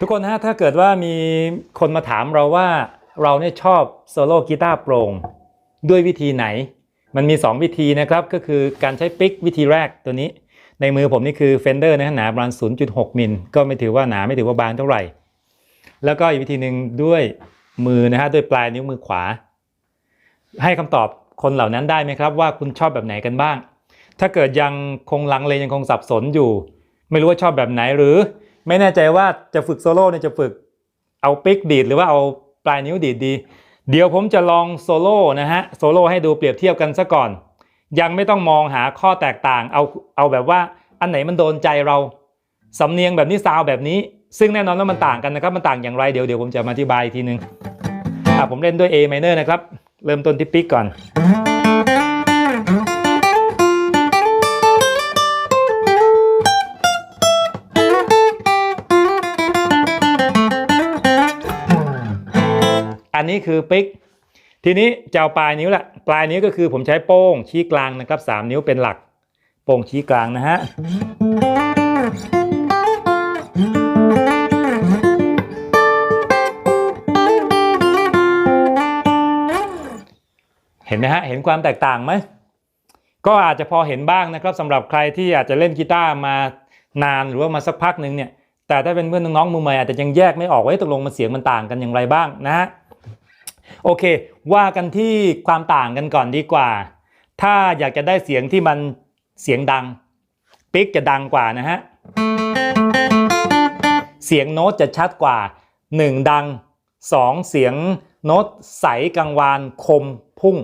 ทุกคนฮะถ้าเกิดว่ามีคนมาถามเราว่าเราเนี่ยชอบโซโล่กีตาร์โปร่งด้วยวิธีไหน มันมี 2 วิธีนะครับ ก็คือการใช้ปิกวิธีแรกตัวนี้ ในมือผมนี่คือ Fender นะฮะหนาประมาณ 0.6 มิล ก็ไม่ถือว่าหนาไม่ถือว่าบางเท่าไหร่ แล้วก็อีกวิธีหนึ่งด้วยมือนะฮะด้วยปลายนิ้วมือขวา ให้คำตอบคนเหล่านั้นได้ไหมครับ ว่าคุณชอบแบบไหนกันบ้าง ถ้าเกิดยังคงลังเลยังคงสับสนอยู่ ไม่รู้ว่าชอบแบบไหนหรือ ไม่แน่ใจว่าจะฝึกโซโล่เนี่ยจะฝึกเอาปิกดีดหรือว่าเอาปลายนิ้วดีดดี เดี๋ยวผมจะลองโซโล่นะฮะโซโล่ให้ดูเปรียบเทียบกันซะก่อน ยังไม่ต้องมองหาข้อแตกต่างเอาเอาแบบว่าอันไหนมันโดนใจเราสำเนียงแบบนี้ซาวแบบนี้ ซึ่งแน่นอนว่ามันต่างกันนะครับมันต่างอย่างไรเดี๋ยวเดี๋ยวผมจะมาอธิบายอีกทีนึงอะผมเล่นด้วย A minor นะครับ เริ่มต้นที่ปิกก่อน อันนี้คือปิก ทีนี้จะเอาปลายนิ้วแหละปลายนิ้วก็คือผมใช้โป้งชี้กลางนะครับ 3 นิ้วเป็นหลัก โป้งชี้กลางนะฮะเห็นไหมฮะ เห็นความแตกต่างไหม ก็อาจจะพอเห็นบ้างนะครับสำหรับใครที่อาจจะเล่นกีตาร์มานานหรือว่ามาสักพักหนึ่งเนี่ย แต่ถ้าเป็นเพื่อนน้องๆมือใหม่อาจจะยังแยกไม่ออกว่าตกลงมันเสียงมันต่างกันอย่างไรบ้างนะฮะ โอเค ว่ากันที่ความต่างกันก่อนดีกว่า ถ้าอยากจะได้เสียงที่มันเสียงดัง ปิกจะดังกว่านะฮะ เสียงโน้ตจะชัดกว่า 1 ดัง 2 เสียงโน้ตใสกังวานคมพุ่ง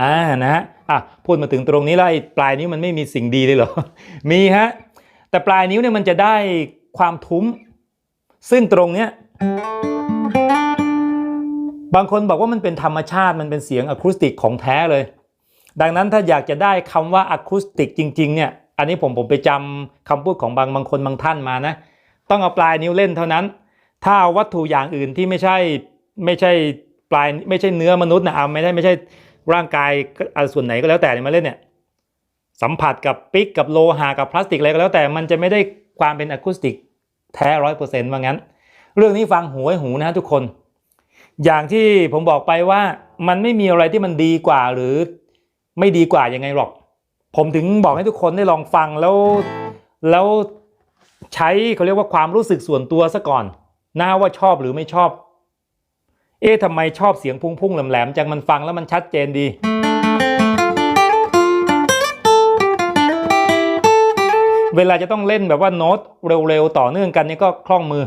อ่านะฮะอะพูดมาถึงตรงนี้แล้วไอ้ปลายนิ้วมันไม่มีสิ่งดีเลยเหรอ มีฮะ แต่ปลายนิ้วเนี่ยมันจะได้ความทุ้ม ซึ่งตรงเนี้ย บางคนบอกว่ามันเป็นธรรมชาติมันเป็นเสียงอะคูสติกของแท้เลย ดังนั้นถ้าอยากจะได้คำว่าอะคูสติกจริง ๆ เนี่ย อันนี้ผมผมไปจำคำพูดของบางบางคนบางท่านมานะ ต้องเอาปลายนิ้วเล่นเท่านั้น ถ้าเอาวัตถุอย่างอื่นที่ไม่ใช่ไม่ใช่ปลายไม่ใช่เนื้อมนุษย์นะเอาไม่ได้ไม่ใช่ร่างกายอส่วนไหนก็แล้วแต่เนี่ยมาเล่นเนี่ยสัมผัสกับปิกกับโลหะกับพลาสติกอะไรก็แล้วแต่มันจะไม่ได้ความเป็นอะคูสติกแท้ร้อยเปอร์เซ็นต์ว่างั้น เรื่องนี้ฟังหูไว้หูนะทุกคน อย่างที่ผมบอกไปว่ามันไม่มีอะไรที่มันดีกว่าหรือไม่ดีกว่ายังไงหรอก ผมถึงบอกให้ทุกคนได้ลองฟังแล้วแล้วใช้เขาเรียกว่าความรู้สึกส่วนตัวซะก่อนนะว่าชอบหรือไม่ชอบ เอ๊ะทำไมชอบเสียงพุ่งๆแหลมๆจังมันฟังแล้วมันชัดเจนดีเวลาจะต้องเล่นแบบว่าโน้ตเร็วๆ ต่อเนื่องกันนี่ก็คล่องมือ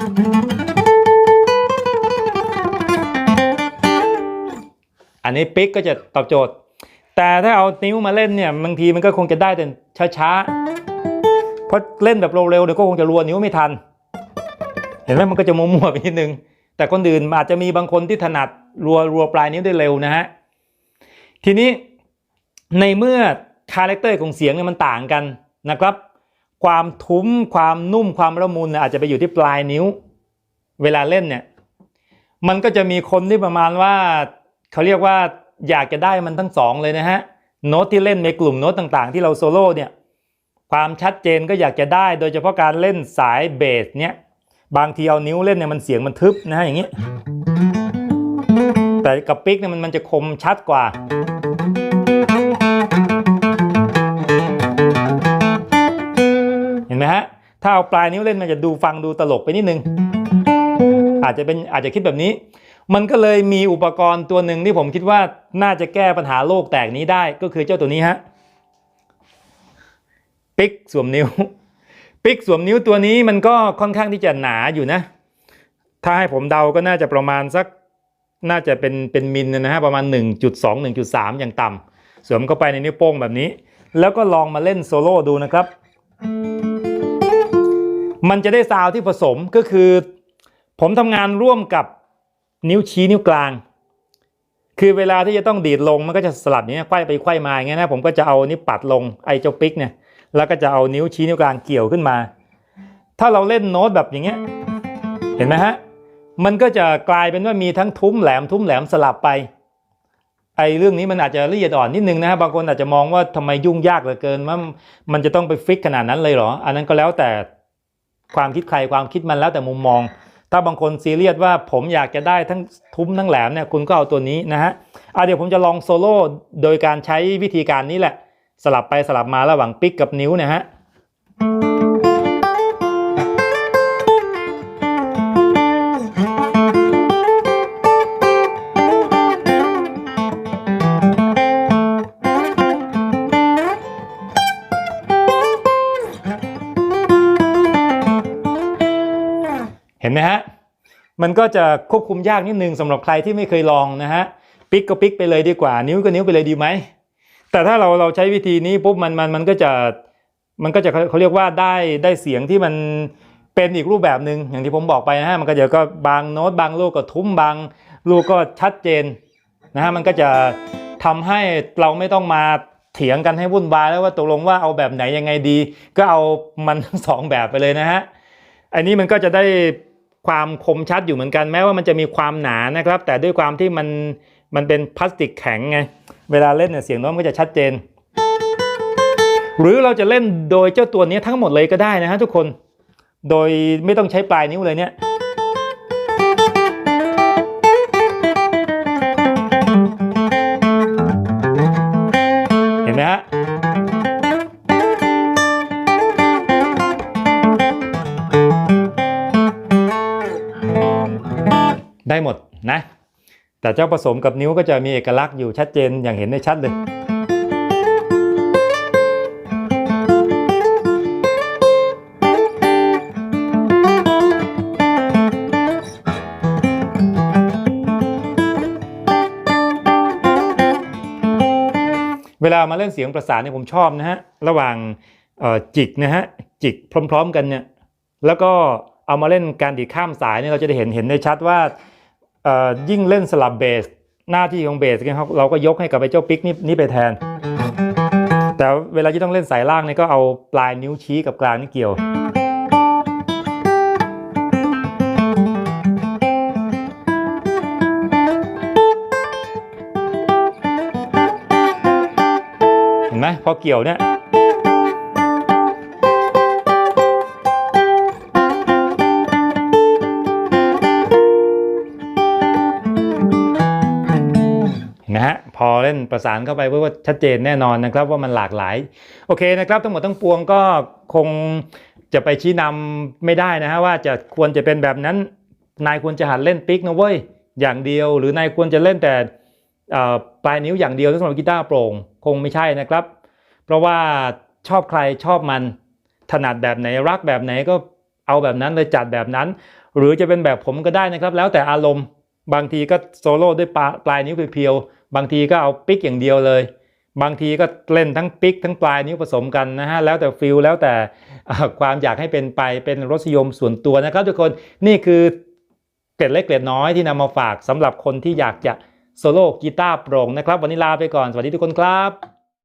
อันนี้ปิกก็จะตอบโจทย์ แต่ถ้าเอานิ้วมาเล่นเนี่ยบางทีมันก็คงจะได้แต่ช้าๆ เพราะเล่นแบบเร็วๆเดี๋ยวก็คงจะรัวนิ้วไม่ทัน เห็นไหมมันก็จะมัวๆไปนิดนึง แต่คนอื่นอาจจะมีบางคนที่ถนัดรัวรัวปลายนิ้วได้เร็วนะฮะ ทีนี้ในเมื่อคาแรคเตอร์ของเสียงเนี่ยมันต่างกันนะครับ ความทุ้มความนุ่มความละมุนเนี่ยอาจจะไปอยู่ที่ปลายนิ้ว เวลาเล่นเนี่ย มันก็จะมีคนที่ประมาณว่าเขาเรียกว่าอยากจะได้มันทั้งสองเลยนะฮะโน้ตที่เล่นในกลุ่มโน้ตต่างๆ ที่เราโซโล่เนี่ยความชัดเจนก็อยากจะได้ โดยเฉพาะการเล่นสายเบสเนี่ยบางทีเอานิ้วเล่นเนี่ยมันเสียงมันทึบนะฮะอย่างนี้ แต่กับปิกเนี่ยมันมันจะคมชัดกว่า ถ้าเอาปลายนิ้วเล่นมันจะดูฟังดูตลกไปนิดนึง อาจจะเป็นอาจจะคิดแบบนี้ มันก็เลยมีอุปกรณ์ตัวหนึ่งที่ผมคิดว่าน่าจะแก้ปัญหาโลกแตกนี้ได้ก็คือเจ้าตัวนี้ฮะปิกสวมนิ้วปิกสวมนิ้วตัวนี้มันก็ค่อนข้างที่จะหนาอยู่นะ ถ้าให้ผมเดาก็น่าจะประมาณสักน่าจะเป็นเป็นมิลนะฮะประมาณ 1.2 1.3 อย่างต่ำสวมเข้าไปในนิ้วโป้งแบบนี้ แล้วก็ลองมาเล่นโซโล่ดูนะครับ มันจะได้ซาวที่ผสมก็คือ ผมทำงานร่วมกับนิ้วชี้นิ้วกลาง คือเวลาที่จะต้องดีดลงมันก็จะสลับอย่างเนี้ยไขว้ไปไขว้มาอย่างเงี้ยนะผมก็จะเอานิ้วปัดลงไอ้เจ้าปิกเนี่ยแล้วก็จะเอานิ้วชี้นิ้วกลางเกี่ยวขึ้นมา ถ้าเราเล่นโน้ตแบบอย่างเงี้ยเห็นไหมฮะมันก็จะกลายเป็นว่ามีทั้งทุ้มแหลมทุ้มแหลมสลับไปไอ้เรื่องนี้มันอาจจะละเอียดอ่อนนิดนึงนะฮะบางคนอาจจะมองว่าทำไมยุ่งยากเหลือเกินว่ามันจะต้องไปฟิกขนาดนั้นเลยเหรอ อันนั้นก็แล้วแต่ ความคิดใครความคิดมันแล้วแต่มุมมอง ถ้าบางคนซีเรียสว่าผมอยากจะได้ทั้งทุ้มทั้งแหลมเนี่ยคุณก็เอาตัวนี้นะฮะอะเดี๋ยวผมจะลองโซโล่โดยการใช้วิธีการนี้แหละ สลับไปสลับมาระหว่างปิกกับนิ้วนะฮะ เห็นไหมฮะ มันก็จะควบคุมยากนิดนึงสำหรับใครที่ไม่เคยลองนะฮะปิกก็ปิกไปเลยดีกว่า นิ้วก็นิ้วไปเลยดีไหมแต่ถ้าเราเราใช้วิธีนี้ปุ๊บมันมันมันก็จะมันก็จะเขาเรียกว่าได้ได้เสียงที่มันเป็นอีกรูปแบบหนึ่งอย่างที่ผมบอกไปนะฮะมันก็จะก็บางโน้ตบางลูกก็ทุ้มบางลูกก็ชัดเจนนะฮะมันก็จะทำให้เราไม่ต้องมาเถียงกันให้วุ่นวายแล้วว่าตกลงว่าเอาแบบไหนยังไงดี ก็เอามันทั้งสองแบบไปเลยนะฮะอันนี้มันก็จะได้ ความคมชัดอยู่เหมือนกันแม้ว่ามันจะมีความหนานะครับ แต่ด้วยความที่มันมันเป็นพลาสติกแข็งไงเวลาเล่นเนี่ยเสียงโน้ตมันก็จะชัดเจน หรือเราจะเล่นโดยเจ้าตัวนี้ทั้งหมดเลยก็ได้นะฮะทุกคน โดยไม่ต้องใช้ปลายนิ้วเลยเนี่ย หมดนะ แต่เจ้าผสมกับนิ้วก็จะมีเอกลักษณ์อยู่ชัดเจนอย่างเห็นได้ชัดเลยเวลามาเล่นเสียงประสานเนี่ยผมชอบนะฮะระหว่างจิกนะฮะจิกพร้อม ๆ กันเนี่ยแล้วก็เอามาเล่นการดีดข้ามสายเนี่ยเราจะได้เห็นเห็นได้ชัดว่า ยิ่งเล่นสลับเบส หน้าที่ของเบสเนี่ยเขาเราก็ยกให้กับไอ้เจ้าปิกนี่นี่ไปแทน แต่เวลาที่ต้องเล่นสายล่างเนี่ยก็เอาปลายนิ้วชี้กับกลางนี่เกี่ยวเห็นไหมพอเกี่ยวเนี่ย อเล่นประสานเข้าไปเพื่อว่าชัดเจนแน่นอนนะครับว่ามันหลากหลาย โอเคนะครับ ทั้งหมดทั้งปวงก็คงจะไปชี้นำไม่ได้นะฮะว่าจะควรจะเป็นแบบนั้น นายควรจะหัดเล่นปิกนะเว้ยอย่างเดียว หรือนายควรจะเล่นแต่ปลายนิ้วอย่างเดียวสำหรับกีตาร์โปร่งคงไม่ใช่นะครับ เพราะว่าชอบใครชอบมันถนัดแบบไหนรักแบบไหนก็เอาแบบนั้นเลยจัดแบบนั้น หรือจะเป็นแบบผมก็ได้นะครับ แล้วแต่อารมณ์บางทีก็โซโล่ด้วยปลาปลายนิ้วเพียวๆ บางทีก็เอาปิกอย่างเดียวเลย บางทีก็เล่นทั้งปิกทั้งปลายนิ้วผสมกันนะฮะแล้วแต่ฟิลแล้วแต่ความอยากให้เป็นไปเป็นรสนิยมส่วนตัวนะครับ ทุกคนนี่คือเกล็ดเล็กเกล็ดน้อยที่นำมาฝากสำหรับคนที่อยากจะโซโล่กีตาร์โปร่งนะครับ วันนี้ลาไปก่อนสวัสดีทุกคนครับ